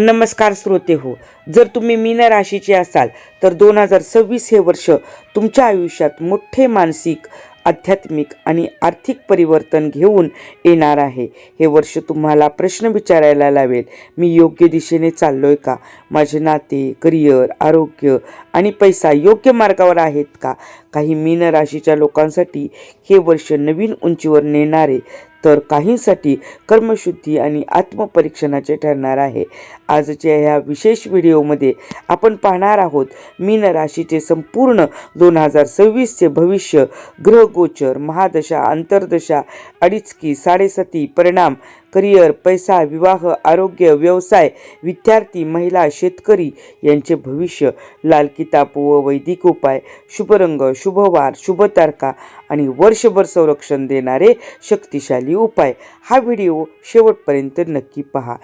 नमस्कार श्रोते हो जर तुम्ही मीन राशीचे असाल तर दोन हजार सव्वीस हे वर्ष तुमच्या आयुष्यात मोठे मानसिक आध्यात्मिक आणि आर्थिक परिवर्तन घेऊन येणार आहे. हे वर्ष तुम्हाला प्रश्न विचारायला लावेल मी योग्य दिशेने चाललो आहे का? माझे नाते करिअर आरोग्य आणि पैसा योग्य मार्गावर आहेत का? काही मीन राशीच्या लोकांसाठी हे वर्ष नवीन उंचीवर नेणारे तर काहींसाठी कर्मशुद्धी आणि आत्मपरीक्षणाचे ठरणार आहे. आजच्या ह्या विशेष व्हिडिओमध्ये आपण पाहणार आहोत मीन राशीचे संपूर्ण दोन हजार सव्वीसचे भविष्य ग्रहगोचर महादशा अंतर्दशा अडीचकी साडेसती परिणाम करिअर पैसा विवाह आरोग्य व्यवसाय विद्यार्थी महिला शेतकरी यांचे भविष्य. लाल किताब व वैदिक उपाय शुभरंग शुभवार शुभ तारका आणि वर्षभर संरक्षण देणारे शक्तिशाली उपाय. हा व्हिडिओ शेवटपर्यंत नक्की पहा.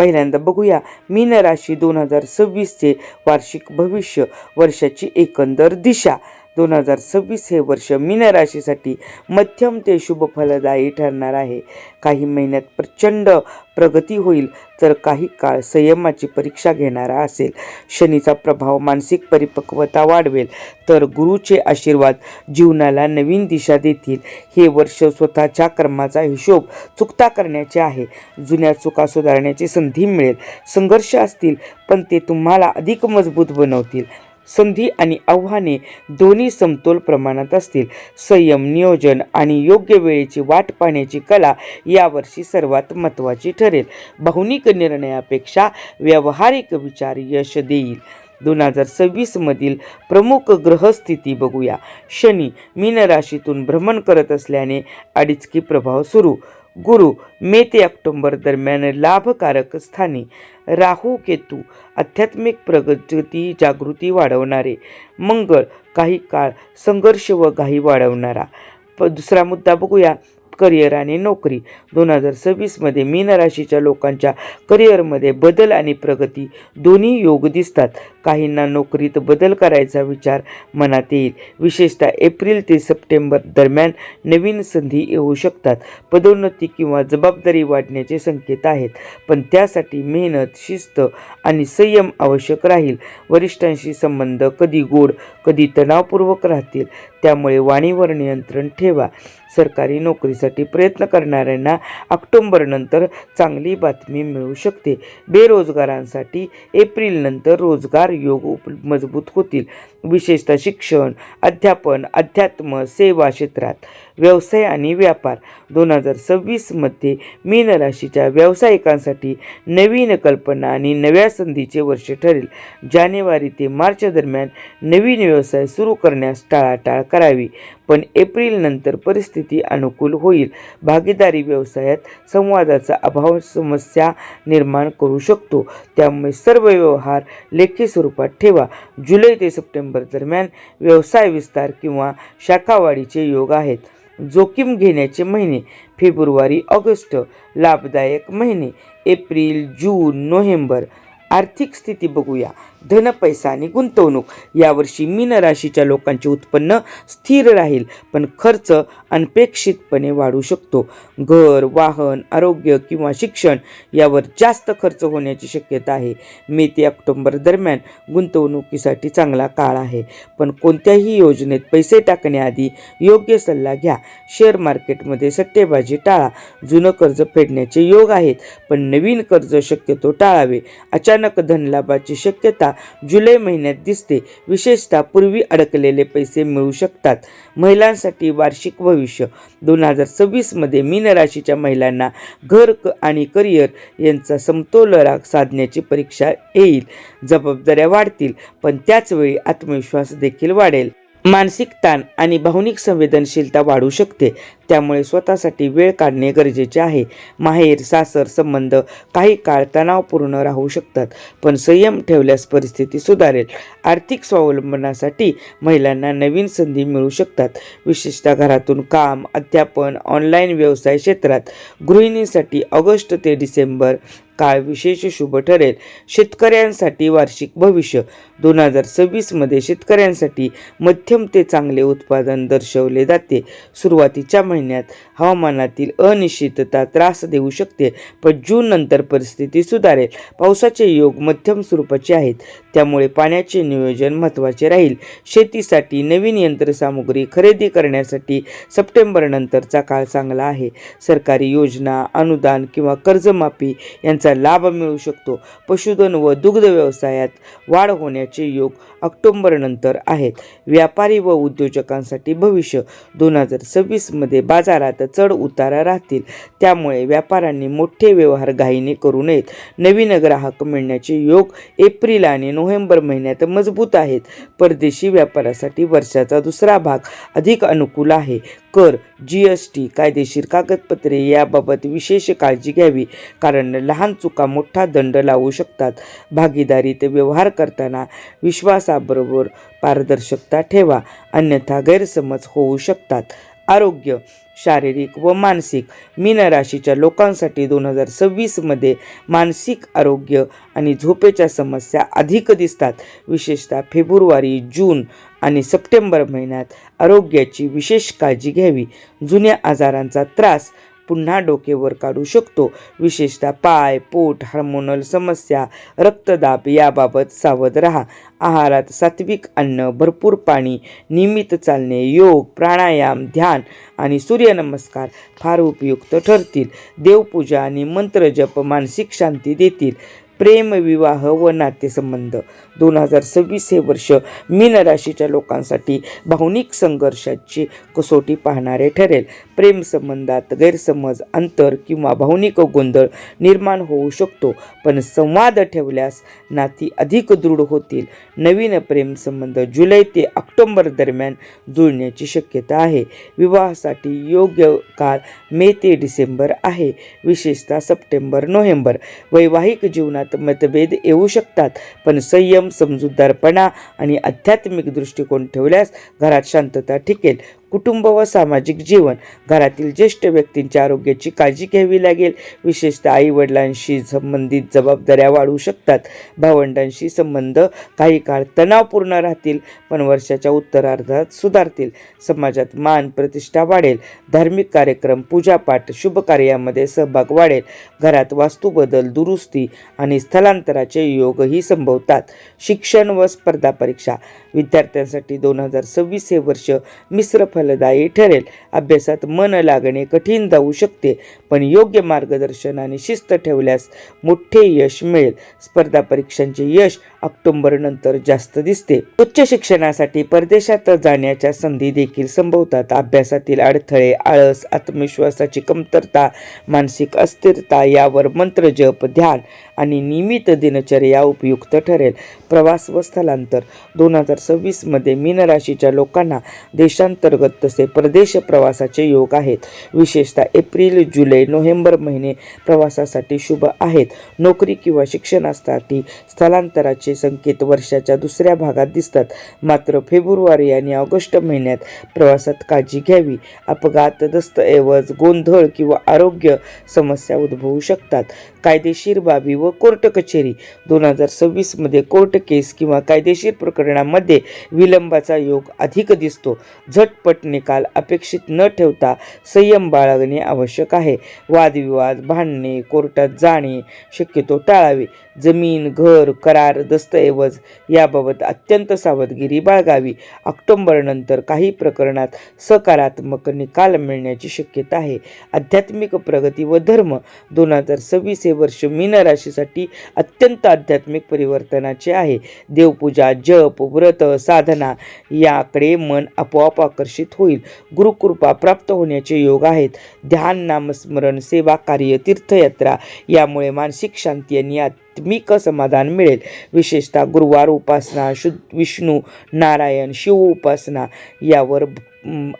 पहिल्यांदा बघूया मीन राशी दोन हजार सव्वीसचे वार्षिक भविष्य वर्षाची एकंदर दिशा. दोन हजार सव्वीस हे वर्ष मीन राशीसाठी मध्यम ते शुभ फलदायी ठरणार आहे. काही महिन्यात प्रचंड प्रगती होईल तर काही काळ संयमाची परीक्षा घेणारा असेल. शनीचा प्रभाव मानसिक परिपक्वता वाढवेल तर गुरुचे आशीर्वाद जीवनाला नवीन दिशा देतील. हे वर्ष स्वतःच्या कर्माचा हिशोब चुकता करण्याचे आहे. जुन्या चुका सुधारण्याची संधी मिळेल. संघर्ष असतील पण ते तुम्हाला अधिक मजबूत बनवतील. संधी आणि आव्हाने दोन्ही समतोल प्रमाणात असतील. संयम नियोजन आणि योग्य वेळेची वाट पाहण्याची कला यावर्षी सर्वात महत्त्वाची ठरेल. भावनिक निर्णयापेक्षा व्यावहारिक विचार यश देईल. दोन हजार सव्वीसमधील प्रमुख ग्रहस्थिती बघूया. शनी मीन राशीतून भ्रमण करत असल्याने अडीचकी प्रभाव सुरू. गुरु मे ते ऑक्टोंबर दरम्यान लाभकारक स्थानी राहू केतू आध्यात्मिक प्रगती जागृती वाढवणारे मंगळ काही काळ संघर्ष व घाई वाढवणारा. प दुसरा मुद्दा बघूया. करिअर आणि नोकरी. दोन हजार सव्वीसमध्ये मीन राशीच्या लोकांच्या करिअरमध्ये बदल आणि प्रगती दोन्ही योग दिसतात. काहींना नोकरीत बदल करायचा विचार मनात येईल. विशेषतः एप्रिल ते सप्टेंबर दरम्यान नवीन संधी येऊ शकतात. पदोन्नती किंवा जबाबदारी वाढण्याचे संकेत आहेत. पण त्यासाठी मेहनत शिस्त आणि संयम आवश्यक राहील. वरिष्ठांशी संबंध कधी गोड कधी तणावपूर्वक राहतील. त्यामुळे वाणीवर नियंत्रण ठेवा. सरकारी नोकरीसाठी प्रयत्न करणाऱ्यांना ऑक्टोंबरनंतर चांगली बातमी मिळू शकते. बेरोजगारांसाठी एप्रिलनंतर रोजगार योग उप मजबूत होतील. विशेषतः शिक्षण अध्यापन अध्यात्म सेवा क्षेत्रात व्यवसाय आणि व्यापार. दोन हजार सव्वीसमध्ये मीन राशीच्या व्यावसायिकांसाठी नवीन कल्पना आणि नव्या संधीचे वर्ष ठरेल. जानेवारी ते मार्च दरम्यान नवीन व्यवसाय सुरू करण्यास टाळाटाळ करावी. पण एप्रिलनंतर परिस्थिती अनुकूल होईल. भागीदारी व्यवसायात संवादाचा अभाव समस्या निर्माण करू शकतो. त्यामुळे सर्व व्यवहार लेखी स्वरूपात ठेवा. जुलै ते सप्टेंबर दरम्यान व्यवसाय विस्तार किंवा शाखावाढीचे योग आहेत. जोखीम घेण्याचे महिने फेब्रुवारी ऑगस्ट लाभदायक महिने एप्रिल जून नोव्हेंबर. आर्थिक स्थिती बघूया. धन पैसा आणि गुंतवणूक. यावर्षी मीन राशीच्या लोकांचे उत्पन्न स्थिर राहील पण खर्च अनपेक्षितपणे वाढू शकतो. घर वाहन आरोग्य किंवा शिक्षण यावर जास्त खर्च होण्याची शक्यता आहे. मे ते ऑक्टोंबर दरम्यान गुंतवणुकीसाठी चांगला काळ आहे पण कोणत्याही योजनेत पैसे टाकण्याआधी योग्य सल्ला घ्या. शेअर मार्केटमध्ये सट्टेबाजी टाळा. जुनं कर्ज फेडण्याचे योग आहेत पण नवीन कर्ज शक्यतो टाळावे. अचानक धनलाभाची शक्यता जुलै महिन्यात दिसते. विशेषतः पूर्वी अडकलेले पैसे मिळू शकतात. महिलांसाठी वार्षिक भविष्य. दोन हजार सव्वीसमध्ये मीन राशीच्या महिलांना घर क आणि करिअर यांचा समतोल राग साधण्याची परीक्षा येईल. जबाबदाऱ्या वाढतील पण त्याचवेळी आत्मविश्वास देखील वाढेल. मानसिक ताण आणि भावनिक संवेदनशीलता वाढू शकते. त्यामुळे स्वतःसाठी वेळ काढणे गरजेचे आहे. माहेर सासर संबंध काही काळ तणावपूर्ण राहू शकतात पण संयम ठेवल्यास परिस्थिती सुधारेल. आर्थिक स्वावलंबनासाठी महिलांना नवीन संधी मिळू शकतात. विशेषतः घरातून काम अध्यापन ऑनलाईन व्यवसाय क्षेत्रात गृहिणीसाठी ऑगस्ट ते डिसेंबर काळ विशेष शुभ ठरेल. शेतकऱ्यांसाठी वार्षिक भविष्य. दोन हजार सव्वीसमध्ये शेतकऱ्यांसाठी मध्यम ते चांगले उत्पादन दर्शवले जाते. सुरुवातीच्या महिन्यात महिन्यात हवामानातील अनिश्चितता त्रास देऊ शकते. पण जून नंतर परिस्थिती सुधारेल. पावसाचे योग मध्यम स्वरूपाचे आहेत. त्यामुळे पाण्याचे नियोजन महत्त्वाचे राहील. शेतीसाठी नवीन यंत्रसामुग्री खरेदी करण्यासाठी सप्टेंबरनंतरचा काळ चांगला आहे. सरकारी योजना अनुदान किंवा कर्जमाफी यांचा लाभ मिळू शकतो. पशुधन व दुग्ध व्यवसायात वाढ होण्याचे योग ऑक्टोंबरनंतर आहेत. व्यापारी व उद्योजकांसाठी भविष्य दोन हजार सव्वीसमध्ये बाजारात चढ उतारा राहतील. त्यामुळे व्यापाऱ्यांनी मोठे व्यवहार घाईने करू नयेत. नवीन ग्राहक मिळण्याचे योग एप्रिल आणि नोव्हेंबर महिन्यात मजबूत आहेत. परदेशी व्यापारासाठी वर्षाचा दुसरा भाग अधिक अनुकूल आहे. कर जी एस टी कायदेशीर कागदपत्रे याबाबत विशेष काळजी घ्यावी कारण लहान चुका मोठा दंड लावू शकतात. भागीदारीत व्यवहार करताना विश्वासाबरोबर पारदर्शकता ठेवा अन्यथा गैरसमज होऊ शकतात. आरोग्य शारीरिक व मानसिक मीन राशीच्या लोकांसाठी दोन हजार सव्वीसमध्ये मानसिक आरोग्य आणि झोपेच्या समस्या अधिक दिसतात. विशेषतः फेब्रुवारी जून आणि सप्टेंबर महिन्यात आरोग्याची विशेष काळजी घ्यावी. जुन्या आजारांचा त्रास पुन्हा डोकेवर काढू शकतो. विशेषतः पाय पोट हार्मोनल समस्या रक्तदाब याबाबत सावध राहा. आहारात सात्विक अन्न भरपूर पाणी नियमित चालणे योग प्राणायाम ध्यान आणि सूर्यनमस्कार फार उपयुक्त ठरतील. देवपूजा आणि मंत्रजप मानसिक शांती देतील. प्रेम विवाह व नातेसंबंध. दोन हजार सव्वीस हे वर्ष मीन राशीच्या लोकांसाठी भावनिक संघर्षाची कसोटी पाहणारे ठरेल. प्रेमसंबंधात गैरसमज अंतर किंवा भावनिक गोंधळ निर्माण होऊ शकतो. पण संवाद ठेवल्यास नाती अधिक दृढ होतील. नवीन प्रेमसंबंध जुलै ते ऑक्टोबर दरम्यान जुळण्याची शक्यता आहे. विवाहासाठी योग्य काळ मे ते डिसेंबर आहे. विशेषतः सप्टेंबर नोव्हेंबर. वैवाहिक जीवनात मतभेद येऊ शकतात पण संयम समजूतदारपणा आणि आध्यात्मिक दृष्टिकोन ठेवल्यास घरात शांतता टिकेल. कुटुंब व सामाजिक जीवन घरातील ज्येष्ठ व्यक्तींच्या आरोग्याची काळजी घ्यावी लागेल. विशेषतः आईवडिलांशी संबंधित जबाबदाऱ्या वाढू शकतात. भावंडांशी संबंध काही काळ तणावपूर्ण राहतील पण वर्षाच्या उत्तरार्धात सुधारतील. समाजात मान प्रतिष्ठा वाढेल. धार्मिक कार्यक्रम पूजापाठ शुभ कार्यामध्ये सहभाग वाढेल. घरात वास्तुबदल दुरुस्ती आणि स्थलांतराचे योगही संभवतात. शिक्षण व स्पर्धा परीक्षा. विद्यार्थ्यांसाठी दोन हजार सव्वीस हे वर्ष मिश्र फलदायी ठरेल. अभ्यासात मन लागणे कठीण जाऊ शकते पण योग्य मार्गदर्शन आणि शिस्त ठेवल्यास मोठे यश मिळेल. स्पर्धा परीक्षांचे यश ऑक्टोंबरनंतर जास्त दिसते. उच्च शिक्षणासाठी परदेशात जाण्याच्या संधी देखील संभवतात. अभ्यासातील अडथळे आळस आत्मविश्वासाची कमतरता मानसिक अस्थिरता यावर मंत्रजप ध्यान आणि नियमित दिनचर्या उपयुक्त ठरेल. प्रवास व स्थलांतर. दोन हजार सव्वीसमध्ये मीनराशीच्या लोकांना देशांतर्गत तसे परदेश प्रवासाचे योग आहेत. विशेषतः एप्रिल जुलै नोव्हेंबर महिने प्रवासासाठी शुभ आहेत. नोकरी किंवा शिक्षणासाठी स्थलांतराचे संकेत वर्षाच्या दुसऱ्या भागात दिसतात. मात्र फेब्रुवारी आणि ऑगस्ट महिन्यात प्रवासात काळजी घ्यावी. अपघात दस्तऐवज गोंधळ किंवा आरोग्य समस्या उद्भवू शकतात. कायदेशीर बाबी व कोर्ट कचेरी. दोन हजार सव्वीसमध्ये कोर्ट केस किंवा कायदेशीर प्रकरणामध्ये विलंबाचा योग अधिक दिसतो. झटपट निकाल अपेक्षित न ठेवता संयम बाळगणे आवश्यक आहे. वादविवाद भांडणे कोर्टात जाणे शक्यतो टाळावे. जमीन घर करार दस्तऐवज याबाबत अत्यंत सावधगिरी बाळगावी. ऑक्टोंबरनंतर काही प्रकरणात सकारात्मक निकाल मिळण्याची शक्यता आहे. आध्यात्मिक प्रगती व धर्म दोन हजार सव्वीस हे वर्ष मीन राशीसाठी अत्यंत आध्यात्मिक परिवर्तनाचे आहे. देवपूजा जप व्रत साधना याकडे मन आपोआप आकर्षित होईल. गुरुकृपा प्राप्त होण्याचे योग आहेत. ध्यान नामस्मरण सेवा कार्य तीर्थयात्रा यामुळे मानसिक शांती आणि आत्मिक समाधान मिळेल? विशेषतः गुरुवार उपासना शु विष्णू नारायण शिव उपासना यावर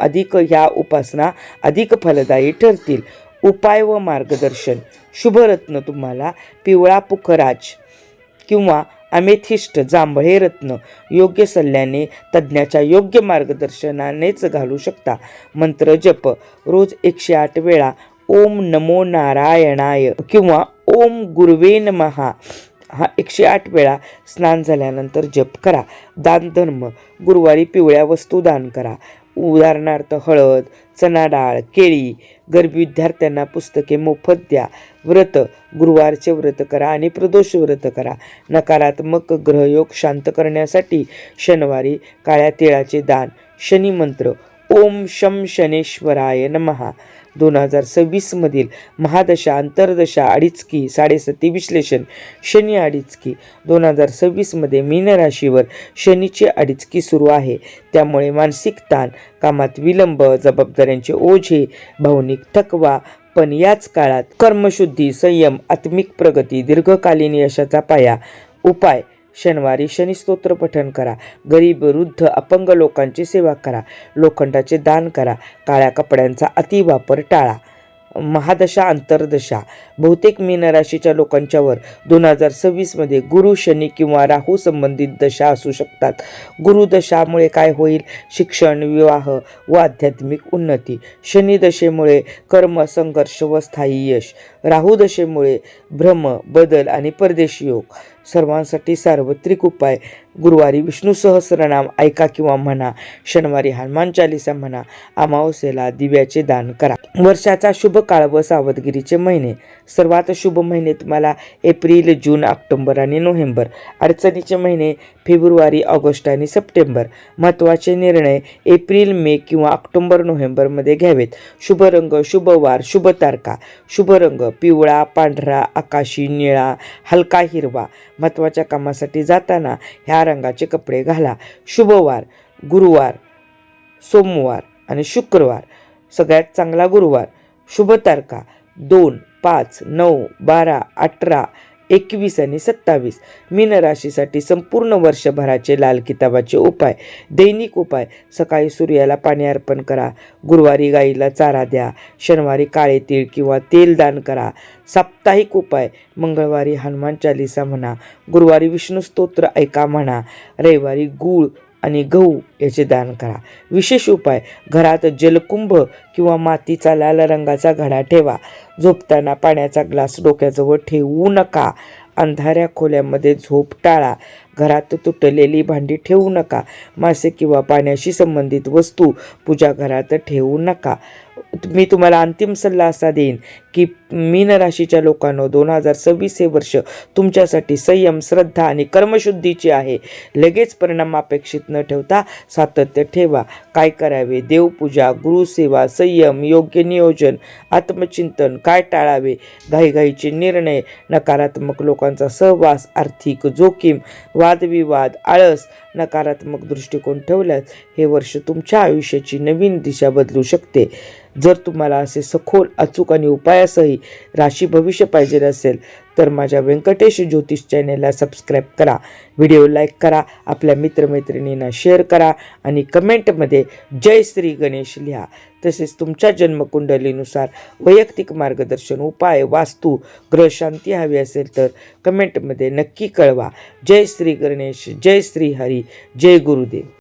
अधिक ह्या उपासना अधिक फलदायी ठरतील. उपाय व मार्गदर्शन. शुभरत्न तुम्हाला पिवळा पुखराज किंवा अमेथिष्ट जांभळे रत्न. योग्य सल्ल्याने तज्ज्ञाच्या योग्य मार्गदर्शनानेच घालू शकता. मंत्र जप. रोज एकशे आठ वेळा. ओम नमो नारायणाय किंवा ओम गुरुवे महा हा एकशे आठ वेळा स्नान झाल्यानंतर जप करा. दान धर्म गुरुवारी पिवळ्या वस्तू दान करा. उदाहरणार्थ हळद चना डाळ केळी. गरीब विद्यार्थ्यांना पुस्तके मोफत द्या. व्रत गुरुवारचे व्रत करा आणि प्रदोष व्रत करा. नकारात्मक ग्रहयोग शांत करण्यासाठी शनिवारी काळ्या तिळाचे दान. शनी मंत्र ओम शम शनेश्वराय नमहा. दोन हजार सव्वीसमधील महादशा अंतर्दशा अडीचकी साडेसती विश्लेषण शनी अडीचकी. दोन हजार सव्वीसमध्ये मीनराशीवर शनीची अडीचकी सुरू आहे. त्यामुळे मानसिक ताण कामात विलंब जबाबदाऱ्यांचे ओझे भावनिक थकवा पण याच काळात कर्मशुद्धी संयम आत्मिक प्रगती दीर्घकालीन यशाचा पाया उपाय शनिवारी शनिस्तोत्र पठण करा. गरीब वृद्ध अपंग लोकांची सेवा करा. लोखंडाचे दान करा. काळ्या कपड्यांचा अतिवापर टाळा. महादशा अंतर्दशा. बहुतेक मीन राशीच्या लोकांच्यावर दोन हजार सव्वीसमध्ये गुरु शनी किंवा राहू संबंधित दशा असू शकतात. गुरुदशामुळे काय होईल? शिक्षण विवाह व आध्यात्मिक उन्नती. शनिदशेमुळे कर्म संघर्ष व स्थायी यश. राहूदशेमुळे भ्रम बदल आणि परदेशी योग. सर्वांसाठी सार्वत्रिक उपाय. गुरुवारी विष्णू सहस्रनाम ऐका किंवा म्हणा. शनिवारी हनुमान चालिसा म्हणा. अमावस्येला दिव्याचे दान करा. वर्षाचा शुभ काळ व सावधगिरीचे महिने. सर्वात शुभ महिने तुम्हाला एप्रिल जून ऑक्टोंबर आणि नोव्हेंबर. अडचणीचे महिने फेब्रुवारी ऑगस्ट आणि सप्टेंबर. महत्त्वाचे निर्णय एप्रिल मे किंवा ऑक्टोबर नोव्हेंबरमध्ये घ्यावेत. शुभ रंग शुभ वार शुभ तारखा. शुभ रंग पिवळा पांढरा आकाशी निळा हलका हिरवा. महत्त्वाच्या कामासाठी जाताना ह्या रंगाचे कपडे घाला. शुभवार गुरुवार सोमवार आणि शुक्रवार. सगळ्यात चांगला गुरुवार. शुभ तारखा दोन पाच नऊ बारा अठरा एकवीस आणि सत्तावीस. मीन राशीसाठी संपूर्ण वर्षभराचे लाल किताबाचे उपाय दैनिक उपाय. सकाळी सूर्याला पाणी अर्पण करा. गुरुवारी गाईला चारा द्या. शनिवारी काळे तीळ किंवा तेल दान करा. साप्ताहिक उपाय मंगळवारी हनुमान चालिसा म्हणा. गुरुवारी विष्णू स्तोत्र ऐका म्हणा. रविवारी गूळ आणि गहू याचे दान करा. विशेष उपाय घरात जलकुंभ किंवा मातीचा लाल रंगाचा घडा ठेवा. झोपताना पाण्याचा ग्लास डोक्याजवळ ठेवू नका. अंधाऱ्या खोल्यामध्ये झोप टाळा. घरात तुटलेली भांडी ठेवू नका. मासे किंवा पाण्याशी संबंधित वस्तू पूजा घरात ठेवू नका. मी तुम्हाला अंतिम सल्ला असा देईन की मीन राशीच्या लोकांनो दोन हजार सव्वीस हे वर्ष तुमच्यासाठी संयम श्रद्धा आणि कर्मशुद्धीची आहे. लगेच परिणाम अपेक्षित न ठेवता सातत्य ठेवा. काय करावे? देवपूजा गुरुसेवा संयम योग्य नियोजन आत्मचिंतन काय टाळावे? घाईघाईचे निर्णय नकारात्मक लोकांचा सहवास आर्थिक जोखीम वा वादविवाद आळस नकारात्मक दृष्टिकोन ठेवल्यास हे वर्ष तुमच्या आयुष्याची नवीन दिशा बदलू शकते. जर तुम्हाला असे सखोल अचूक आणि उपायासही राशी भविष्य पाहिजे असेल तर माझ्या व्यंकटेश ज्योतिष चॅनेलला सबस्क्राईब करा. व्हिडिओ लाईक करा आपल्या मित्रमैत्रिणींना शेअर करा आणि कमेंटमध्ये जय श्री गणेश लिहा. तसेच तुमच्या जन्मकुंडलीनुसार वैयक्तिक मार्गदर्शन उपाय वास्तू ग्रहशांती हवी असेल तर कमेंटमध्ये नक्की कळवा. जय श्री गणेश जय श्री हरी. जय गुरुदेव.